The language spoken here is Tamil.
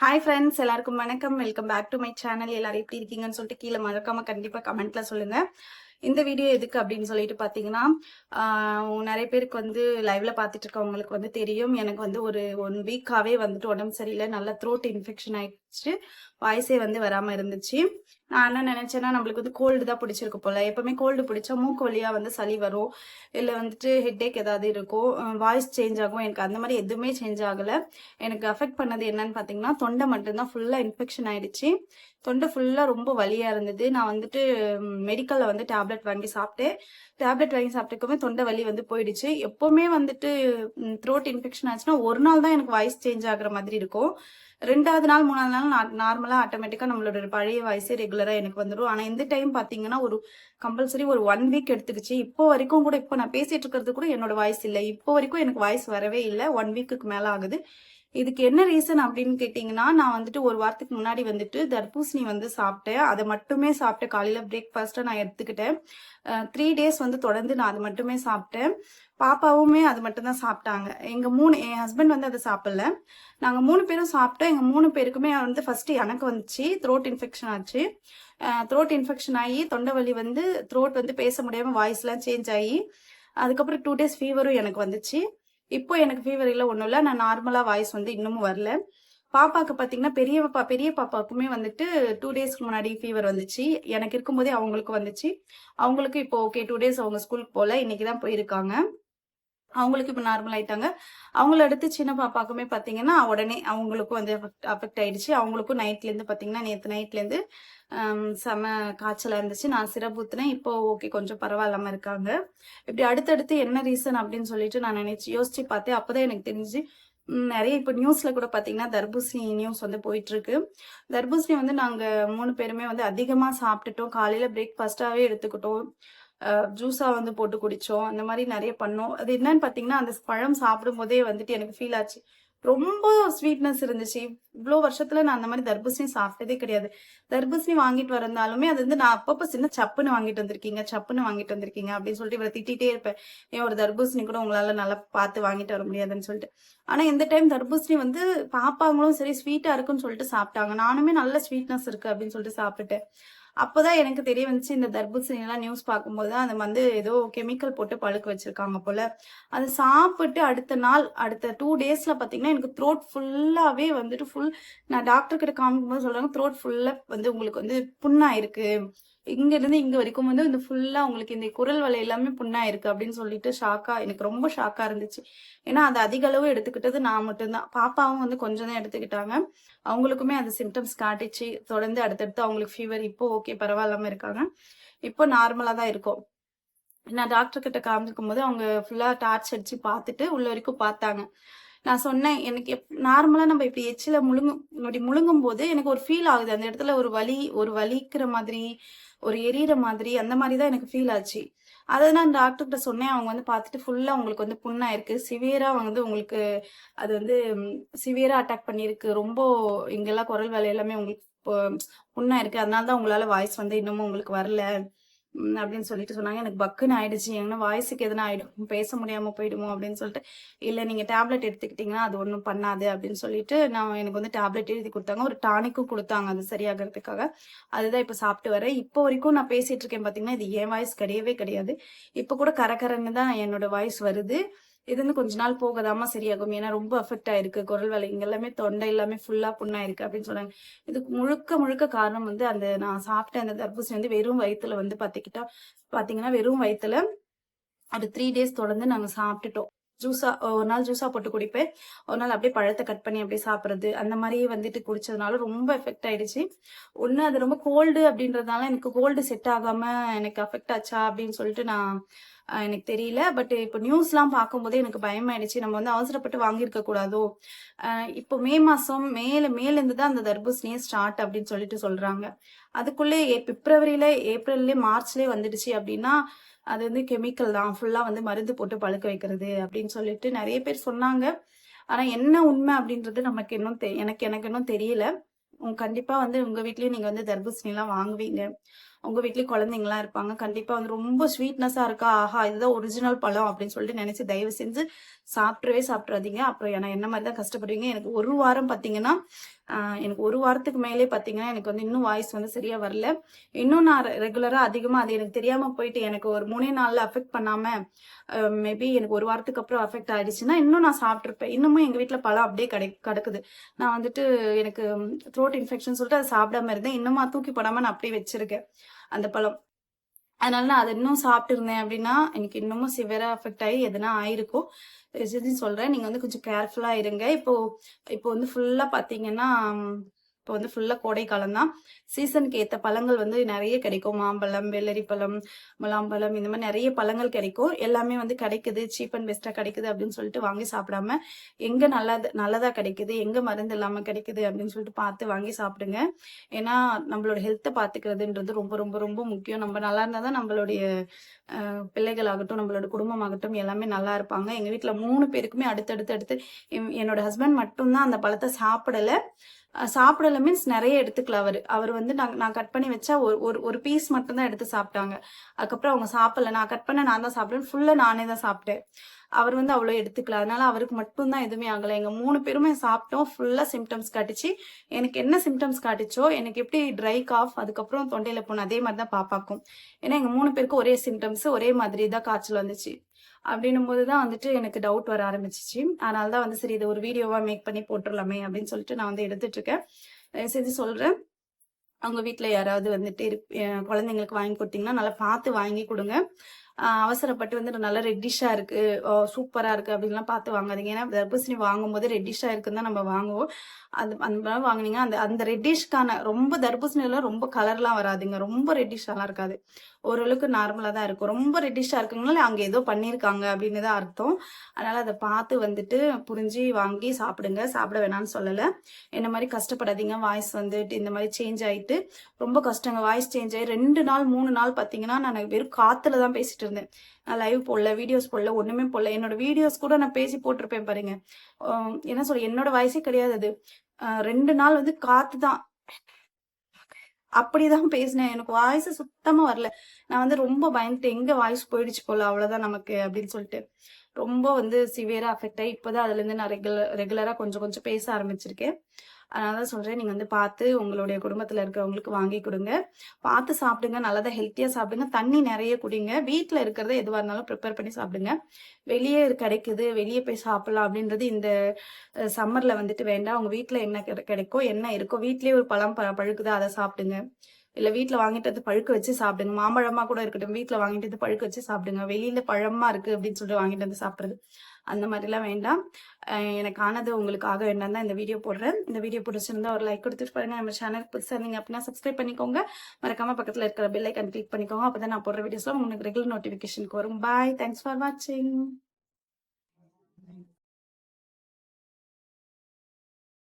ஹாய் ஃப்ரெண்ட்ஸ் எல்லாருக்கும் வணக்கம். Welcome back to my channel எல்லாரும் எப்படி இருக்கீங்கன்னு சொல்லிட்டு கீழே மறக்காம கண்டிப்பா கமெண்ட்ல சொல்லுங்க. இந்த வீடியோ எதுக்கு அப்படின்னு சொல்லிட்டு பார்த்தீங்கன்னா நிறைய பேருக்கு வந்து லைவ்ல பார்த்துட்டு இருக்கவங்களுக்கு வந்து தெரியும். எனக்கு வந்து ஒரு ஒன் வீக்காவே வந்துட்டு உடம்பு சரியில்லை. நல்லா த்ரோட் இன்ஃபெக்ஷன் ஆயிடுச்சு. வாய்ஸே வந்து வராமல் இருந்துச்சு. நான் என்ன நினைச்சேன்னா நம்மளுக்கு வந்து கோல்டு தான் பிடிச்சிருக்கு போல. எப்பவுமே கோல்டு பிடிச்சா மூக்கு வழியா வந்து சளி வரும். இல்லை வந்துட்டு ஹெட்டேக் ஏதாவது இருக்கும். வாய்ஸ் சேஞ்ச் ஆகும். எனக்கு அந்த மாதிரி எதுவுமே சேஞ்ச் ஆகல. எனக்கு அஃபெக்ட் பண்ணது என்னன்னு பார்த்தீங்கன்னா தொண்டை மட்டும்தான். ஃபுல்லாக இன்ஃபெக்ஷன் ஆயிடுச்சு. தொண்டை ஃபுல்லாக ரொம்ப வலியாக இருந்தது. நான் வந்துட்டு மெடிக்கலில் வந்து டேப்லெட் டேப்லெட் வாங்கி சாப்பிட்டேன். டேப்லெட் வாங்கி சாப்பிட்டுக்கவே தொண்டை வலி வந்து போயிடுச்சு. எப்போவுமே வந்துட்டு த்ரோட் இன்ஃபெக்ஷன் ஆச்சுன்னா ஒரு நாள் தான் எனக்கு வாய்ஸ் சேஞ்ச் ஆகுற மாதிரி இருக்கும். ரெண்டாவது நாள் மூணாவது நாள் நார்மலாக ஆட்டோமேட்டிக்காக நம்மளோட பழைய வாய்ஸே ரெகுலராக எனக்கு வந்துடும் ஆனால் இந்த டைம் பார்த்தீங்கன்னா ஒரு கம்பல்சரி ஒரு ஒன் வீக் எடுத்துக்கிச்சு இப்போ வரைக்கும் கூட இப்போ நான் பேசிட்டு இருக்கிறது கூட என்னோட வாய்ஸ் இல்லை. இப்போ வரைக்கும் எனக்கு வாய்ஸ் வரவே இல்லை. ஒன் வீக்குக்கு மேலே ஆகுது. இதுக்கு என்ன ரீசன் அப்படின்னு கேட்டிங்கன்னா நான் வந்துட்டு ஒரு வாரத்துக்கு முன்னாடி வந்துட்டு தர்பூசணி வந்து சாப்பிட்டேன். அதை மட்டுமே சாப்பிட்டேன் காலையில் பிரேக்ஃபாஸ்ட்டை நான் எடுத்துக்கிட்டேன். த்ரீ டேஸ் வந்து தொடர்ந்து நான் அது மட்டுமே சாப்பிட்டேன். பாப்பாவுமே அது மட்டும்தான் சாப்பிட்டாங்க. எங்கள் மூணு என் ஹஸ்பண்ட் வந்து அதை சாப்பிடல. நாங்கள் மூணு பேரும் சாப்பிட்டோம். எங்கள் மூணு பேருக்குமே வந்து ஃபர்ஸ்ட் எனக்கு வந்துச்சு த்ரோட் இன்ஃபெக்ஷன் ஆச்சு. த்ரோட் இன்ஃபெக்ஷன் ஆகி தொண்டை வலி வந்து த்ரோட் வந்து பேச முடியாமல் வாய்ஸ்லாம் சேஞ்ச் ஆகி அதுக்கப்புறம் டூ டேஸ் ஃபீவரும் எனக்கு வந்துச்சு. இப்போ எனக்கு ஃபீவர் இல்லை ஒன்றும் இல்லை. நான் நார்மலாக வாய்ஸ் வந்து இன்னமும் வரல. பாப்பாவுக்கு பார்த்தீங்கன்னா பெரிய பாப்பா பெரிய பாப்பாவுக்குமே வந்துட்டு டூ டேஸ்க்கு முன்னாடி ஃபீவர் வந்துச்சு. எனக்கு இருக்கும்போதே அவங்களுக்கு வந்துச்சு. அவங்களுக்கு இப்போ ஓகே டூ டேஸ் அவங்க ஸ்கூலுக்கு போகல இன்னைக்கு தான் போயிருக்காங்க. அவங்களுக்கு இப்போ நார்மல் ஆயிட்டாங்க. அவங்கள அடுத்து சின்ன பாப்பாக்குமே பார்த்தீங்கன்னா உடனே அவங்களுக்கும் வந்து அஃபெக்ட் ஆயிடுச்சு. அவங்களுக்கும் நைட்லேருந்து பார்த்தீங்கன்னா நேற்று நைட்லேருந்து செம காய்ச்சலாக இருந்துச்சு. நான் சிறப்புத்துனேன் இப்போ ஓகே கொஞ்சம் பரவாயில்லாம இருக்காங்க. இப்படி அடுத்தடுத்து என்ன ரீசன் அப்படின்னு சொல்லிட்டு நான் நினைச்சு யோசிச்சு பார்த்தேன். அப்போதான் எனக்கு தெரிஞ்சு நிறைய இப்போ நியூஸில் கூட பார்த்தீங்கன்னா தர்பூசணி நியூஸ் வந்து போயிட்டு இருக்கு. தர்பூசணி வந்து நாங்கள் மூணு பேருமே வந்து அதிகமாக சாப்பிட்டுட்டோம். காலையில் பிரேக்ஃபாஸ்ட்டாகவே எடுத்துக்கிட்டோம். ஜூஸாக வந்து போட்டு குடித்தோம் அந்த மாதிரி நிறைய பண்ணோம். அது என்னன்னு பார்த்தீங்கன்னா அந்த பழம் சாப்பிடும் போதே வந்துட்டு எனக்கு ஃபீல் ஆச்சு. ரொம்ப ஸ்வீட்னஸ் இருந்துச்சு. இவ்வளோ வருஷத்துல நான் அந்த மாதிரி தர்பூசணி சாப்பிட்டதே கிடையாது. தர்பூசணி வாங்கிட்டு வரந்தாலுமே அது வந்து நான் அப்பப்போ சின்ன சப்புன்னு வாங்கிட்டு வந்திருக்கீங்க சப்புன்னு வாங்கிட்டு வந்திருக்கீங்க அப்படின்னு சொல்லிட்டு இவரை திட்டிகிட்டே இருப்பேன். ஏன் ஒரு தர்பூசணி கூட உங்களால நல்லா பார்த்து வாங்கிட்டு வர முடியாதுன்னு சொல்லிட்டு. ஆனா இந்த டைம் தர்பூசணி வந்து பாப்பாங்களும் சரி ஸ்வீட்டா இருக்குன்னு சொல்லிட்டு சாப்பிட்டாங்க. நானுமே நல்ல ஸ்வீட்னஸ் இருக்கு அப்படின்னு சொல்லிட்டு சாப்பிட்டுட்டேன். அப்போதான் எனக்கு தெரிய வந்துச்சு இந்த தர்பூசணி எல்லாம் நியூஸ் பார்க்கும்போது தான் அது வந்து ஏதோ கெமிக்கல் போட்டு பழுக்க வச்சிருக்காங்க போல. அது சாப்பிட்டு அடுத்த நாள் அடுத்த டூ டேஸ்ல பாத்தீங்கன்னா எனக்கு த்ரோட் ஃபுல்லாவே வந்துட்டு ஃபுல் நான் டாக்டர் கிட்ட காமிக்கும்போது சொல்றாங்க த்ரோட் ஃபுல்லா வந்து உங்களுக்கு வந்து புண்ணா இருக்கு இங்க இருந்து இங்க வரைக்கும் வந்து இந்த ஃபுல்லா உங்களுக்கு இந்த குரல் வலை எல்லாமே புண்ணா இருக்கு அப்படின்னு சொல்லிட்டு ஷாக்கா எனக்கு ரொம்ப ஷாக்கா இருந்துச்சு. ஏன்னா அது அதிக அளவு எடுத்துக்கிட்டது நான் மட்டும்தான். பாப்பாவும் வந்து கொஞ்சம் தான் எடுத்துக்கிட்டாங்க. அவங்களுக்குமே அது சிம்டம்ஸ் காட்டிச்சு. தொடர்ந்து அடுத்தடுத்து அவங்களுக்கு ஃபீவர் இப்போ ஓகே பரவாயில்லாம இருக்காங்க. இப்போ நார்மலா தான் இருக்கும். நான் டாக்டர் கிட்ட காமிக்கும் போது அவங்க ஃபுல்லா டார்ச் அடிச்சு பார்த்துட்டு உள்ள வரைக்கும் பார்த்தாங்க. நான் சொன்னேன் எனக்கு நார்மலா நம்ம இப்படி எச்சில முழுங்கும் இப்படி முழுங்கும் போது எனக்கு ஒரு ஃபீல் ஆகுது. அந்த இடத்துல ஒரு வலி ஒரு வலிக்கிற மாதிரி ஒரு எரியற மாதிரி அந்த மாதிரி தான் எனக்கு ஃபீல் ஆச்சு. அதை நான் டாக்டர்கிட்ட சொன்னேன். அவங்க வந்து பார்த்துட்டு ஃபுல்லாக உங்களுக்கு வந்து புண்ணாயிருக்கு. சிவியராக வந்து உங்களுக்கு அது வந்து சிவியராக அட்டாக் பண்ணியிருக்கு. ரொம்ப இங்கெல்லாம் குரல் வேலை எல்லாமே உங்களுக்கு புண்ணாயிருக்கு. அதனால தான் உங்களால் வாய்ஸ் வந்து இன்னமும் உங்களுக்கு வரல. அப்படின்னு சொல்லிட்டு சொன்னாங்க. எனக்கு பக்குன்னு ஆயிடுச்சு. எங்கன்னா வாய்ஸுக்கு எதனா ஆயிடும். பேச முடியாம போயிடுமோ அப்படின்னு சொல்லிட்டு. இல்ல நீங்க டேப்லெட் எடுத்துக்கிட்டீங்கன்னா அது ஒன்றும் பண்ணாது அப்படின்னு சொல்லிட்டு நான் எனக்கு வந்து டேப்லெட் எழுதி கொடுத்தாங்க. ஒரு டானிக்கும் கொடுத்தாங்க அது சரியாகிறதுக்காக. அதுதான் இப்ப சாப்பிட்டு வரேன். இப்போ வரைக்கும் நான் பேசிட்டு இருக்கேன் பாத்தீங்கன்னா இது என் வாய்ஸ் கிடையவே கிடையாது. இப்ப கூட கரகரன்னு தான் என்னோட வாய்ஸ் வருது. இது வந்து கொஞ்ச நாள் போகதாமா சரியாகும். ஏன்னா ரொம்ப அஃபெக்ட் ஆயிருக்கு. குரல் வலை எல்லாமே தொண்டை எல்லாமே ஃபுல்லா புண்ணாயிருக்கு அப்படின்னு சொன்னாங்க. இதுக்கு முழுக்க முழுக்க காரணம் வந்து அந்த நான் சாப்பிட்ட அந்த தர்பூசணி வந்து வெறும் வயிற்றுல வந்து பாத்திக்கிட்டா பாத்தீங்கன்னா வெறும் வயிற்றுல அது த்ரீ டேஸ் தொடர்ந்து நாங்க சாப்பிட்டுட்டோம். ஜூஸா ஒரு நாள் ஜூஸா போட்டு குடிப்பேன். ஒரு நாள் அப்படியே பழத்தை கட் பண்ணி அப்படியே சாப்பிட்றது அந்த மாதிரி வந்துட்டு குடிச்சதுனால ரொம்ப எஃபெக்ட் ஆயிடுச்சு. ஒன்று அது ரொம்ப கோல்டு அப்படின்றதுனால எனக்கு கோல்டு செட் ஆகாம எனக்கு அஃபெக்ட் ஆச்சா அப்படின்னு சொல்லிட்டு நான் எனக்கு தெரியல. பட் இப்போ நியூஸ்லாம் பார்க்கும்போதே எனக்கு பயமாயிடுச்சு. நம்ம வந்து அவசரப்பட்டு வாங்கியிருக்க கூடாதோ? இப்போ மே மாதம் மேல மேலேருந்து தான் அந்த தர்பூசணியே ஸ்டார்ட் அப்படின்னு சொல்லிட்டு சொல்றாங்க. அதுக்குள்ளே பிப்ரவரியில ஏப்ரல்லே மார்ச்லேயே வந்துடுச்சு அப்படின்னா அது வந்து கெமிக்கல் தான். ஃபுல்லாக வந்து மருந்து போட்டு பழுக்க வைக்கிறது அப்படின்னு சொல்லிட்டு நிறைய பேர் சொன்னாங்க. ஆனால் என்ன உண்மை அப்படின்றது நமக்கு இன்னும் தெ எனக்கு எனக்கு இன்னும் தெரியல. கண்டிப்பாக வந்து உங்கள் வீட்லேயும் நீங்கள் வந்து தர்பூசணிலாம் வாங்குவீங்க. உங்கள் வீட்லேயும் குழந்தைங்களாம் இருப்பாங்க. கண்டிப்பாக வந்து ரொம்ப ஸ்வீட்னஸாக இருக்கா? ஆஹா இதுதான் ஒரிஜினல் பழம் அப்படின்னு சொல்லிட்டு நினச்சி தயவு செஞ்சு சாப்பிட்றவே சாப்பிட்றாதீங்க அப்புறம் ஏன்னா என்ன மாதிரி தான் கஷ்டப்படுவீங்க? எனக்கு ஒரு வாரம் பார்த்தீங்கன்னா எனக்கு ஒரு வாரத்துக்கு மேலே பார்த்தீங்கன்னா எனக்கு வந்து இன்னும் வாய்ஸ் வந்து சரியா வரல. இன்னும் நான் ரெகுலரா அதிகமா அது எனக்கு தெரியாம போயிட்டு எனக்கு ஒரு மூணே நாள்ல அஃபெக்ட் பண்ணாம மேபி எனக்கு ஒரு வாரத்துக்கு அப்புறம் அஃபெக்ட் ஆயிடுச்சுன்னா இன்னும் நான் சாப்பிட்ருப்பேன் இன்னமும் எங்க வீட்டில் பழம் அப்படியே கிடை கிடக்குது. நான் வந்துட்டு எனக்கு த்ரோட் இன்ஃபெக்ஷன் சொல்லிட்டு அதை சாப்பிடாம இருந்தேன். இன்னுமா தூக்கி போடாம நான் அப்படியே வச்சிருக்கேன். அந்த பழம். அதனால நான் அதை இன்னும் சாப்பிட்டுருந்தேன் அப்படின்னா எனக்கு இன்னமும் சிவரா அஃபெக்ட் ஆகி எதனா ஆயிருக்கும் இதுன்னு சொல்றேன். நீங்க வந்து கொஞ்சம் கேர்ஃபுல்லா இருங்க. இப்போ இப்போ வந்து ஃபுல்லா பாத்தீங்கன்னா இப்போ வந்து ஃபுல்லாக கோடை காலம் தான். சீசனுக்கு ஏற்ற பழங்கள் வந்து நிறைய கிடைக்கும். மாம்பழம் வெள்ளரி பழம் முலாம்பழம் இந்த மாதிரி நிறைய பழங்கள் கிடைக்கும். எல்லாமே வந்து கிடைக்குது. சீப் அண்ட் பெஸ்ட்டாக கிடைக்குது அப்படின்னு சொல்லிட்டு வாங்கி சாப்பிடாம எங்கே நல்லது நல்லதாக கிடைக்குது எங்கே மருந்து இல்லாமல் கிடைக்குது அப்படின்னு சொல்லிட்டு பார்த்து வாங்கி சாப்பிடுங்க. ஏன்னா நம்மளோட ஹெல்த்தை பார்த்துக்கிறதுன்றது ரொம்ப ரொம்ப ரொம்ப முக்கியம். நம்ம நல்லா இருந்தால் தான் நம்மளுடைய பிள்ளைகள் பிள்ளைகளாகட்டும் நம்மளோட குடும்பமாகட்டும் எல்லாமே நல்லா இருப்பாங்க. எங்கள் வீட்டில் மூணு பேருக்குமே அடுத்தடுத்து அடுத்து என்னோட ஹஸ்பண்ட் மட்டும்தான் அந்த பழத்தை சாப்பிடல. சாப்பிடல மீன்ஸ் நிறைய எடுத்துக்கல அவர். அவர் வந்து நான் நான் கட் பண்ணி வச்சா ஒரு ஒரு ஒரு பீஸ் மட்டும்தான் எடுத்து சாப்பிட்டாங்க. அதுக்கப்புறம் அவங்க சாப்பிடல. நான் கட் பண்ண நான் தான் சாப்பிட்டேன் ஃபுல்லா நானே தான் சாப்பிட்டேன். அவர் வந்து அவ்வளோ எடுத்துக்கல. அதனால அவருக்கு மட்டும்தான் எதுவுமே ஆகலை. எங்கள் மூணு பேருமே சாப்பிட்டோம். ஃபுல்லாக சிம்டம்ஸ் காட்டிச்சு. எனக்கு என்ன சிம்டம்ஸ் காட்டுச்சோ எனக்கு எப்படி ட்ரை காஃப் அதுக்கப்புறம் தொண்டையில் போன அதே மாதிரி தான் பாப்பாக்கும். ஏன்னா எங்கள் மூணு பேருக்கு ஒரே சிம்டம்ஸ் ஒரே மாதிரி தான் காய்ச்சல் வந்துச்சு. அப்படின்னும் போது தான் வந்துட்டு எனக்கு டவுட் வர ஆரம்பிச்சிச்சு. அதனால தான் வந்து சரி இதை ஒரு வீடியோவா மேக் பண்ணி போட்டுடலாமே அப்படின்னு சொல்லிட்டு நான் வந்து எடுத்துட்டு இருக்கேன். செஞ்சு சொல்றேன். அவங்க வீட்டில் யாராவது வந்துட்டு குழந்தைங்களுக்கு வாங்கி கொடுத்தீங்கன்னா நல்லா பார்த்து வாங்கி கொடுங்க. அவசரப்பட்டு வந்து நல்லா ரெட்டிஷா இருக்கு. சூப்பரா இருக்கு அப்படின்லாம் பார்த்து வாங்காதீங்க. ஏன்னா தர்பூசணி வாங்கும்போது ரெட்டிஷா இருக்குன்னு தான் நம்ம வாங்குவோம். அது அந்த மாதிரி வாங்குனீங்கன்னா அந்த அந்த ரெட்டிஷ்க்கான ரொம்ப தர்பூசணில ரொம்ப கலர்லாம் வராதுங்க. ரொம்ப ரெட்டிஷாலாம் இருக்காது. ஓரளவுக்கு நார்மலா தான் இருக்கும். ரொம்ப ரெட்டிஷா இருக்குங்களா? அங்க ஏதோ பண்ணியிருக்காங்க அப்படின்னு தான் அர்த்தம். அதனால அதை பார்த்து வந்துட்டு புரிஞ்சு வாங்கி சாப்பிடுங்க. சாப்பிட வேணாம்னு சொல்லல. என்ன மாதிரி கஷ்டப்படாதீங்க. வாய்ஸ் வந்துட்டு இந்த மாதிரி சேஞ்ச் ஆயிட்டு ரொம்ப கஷ்டங்க. வாய்ஸ் சேஞ்ச் ஆகி ரெண்டு நாள் மூணு நாள் பாத்தீங்கன்னா நான் வெறும் காத்துல தான் பேசிட்டு இருந்தேன் நான் லைவ் போடல வீடியோஸ் போடல ஒண்ணுமே போடல. என்னோட வீடியோஸ் கூட நான் பேசி போட்டிருப்பேன் பாருங்க. என்ன சொல்ல என்னோட வயசே கிடையாது அது. ரெண்டு நாள் வந்து காத்து தான். அப்படிதான் பேசினேன். எனக்கு வாய்ஸ் சுத்தமா வரல. நான் வந்து ரொம்ப பயந்துட்டு எங்க வாய்ஸ் போயிடுச்சு போல அவ்வளவுதான் நமக்கு அப்படின்னு சொல்லிட்டு. ரொம்ப வந்து சிவியரா அஃபெக்ட் ஆகி இப்போதான் அதுலேருந்து நான் ரெகுலர் ரெகுலரா கொஞ்சம் கொஞ்சம் பேச ஆரம்பிச்சிருக்கேன். அதனால தான் சொல்றேன். நீங்க வந்து பார்த்து உங்களுடைய குடும்பத்துல இருக்கிறவங்களுக்கு வாங்கி கொடுங்க. பார்த்து சாப்பிடுங்க. நல்லதா ஹெல்த்தியா சாப்பிடுங்க. தண்ணி நிறைய குடிங்க. வீட்டில் இருக்கிறத எதுவா இருந்தாலும் ப்ரிப்பேர் பண்ணி சாப்பிடுங்க. வெளியே கிடைக்குது. வெளியே போய் சாப்பிடலாம் அப்படின்றது இந்த சம்மர்ல வந்துட்டு வேண்டாம். உங்க வீட்டில் என்ன கிடைக்கோ என்ன இருக்கோ வீட்லயே ஒரு பழம் ப- பழுக்குதோ அதை சாப்பிடுங்க. இல்ல வீட்டில் வாங்கிட்டு வந்து பழுக்க வச்சு சாப்பிடுங்க. மாம்பழமா கூட இருக்கட்டும். வீட்டில் வாங்கிட்டு வந்து பழுக்க வச்சு சாப்பிடுங்க. வெளியில பழமா இருக்கு அப்படின்னு சொல்லிட்டு வாங்கிட்டு வந்து சாப்பிடுறது. அந்த மாதிரிலாம் வேண்டாம். எனக்கு ஆனது உங்களுக்காக என்னன்னா தான் இந்த வீடியோ போடுறேன். இந்த வீடியோ பிடிச்சிருந்தா ஒரு லைக் கொடுத்துட்டு பாருங்க. நம்ம சேனல் புதுசாக இருந்தீங்க அப்படின்னா சப்ஸ்கிரைப் பண்ணிக்கோங்க. மறக்காம பக்கத்துல இருக்கிற பெல் ஐக்கன் கிளிக் பண்ணிக்கோங்க. அப்பதான் நான் போடுற வீடியோஸ்லாம் உங்களுக்கு ரெகுலர் நோட்டிஃபிகேஷனுக்கு வரும். பாய் தேங்க்ஸ் ஃபார் வாட்சிங்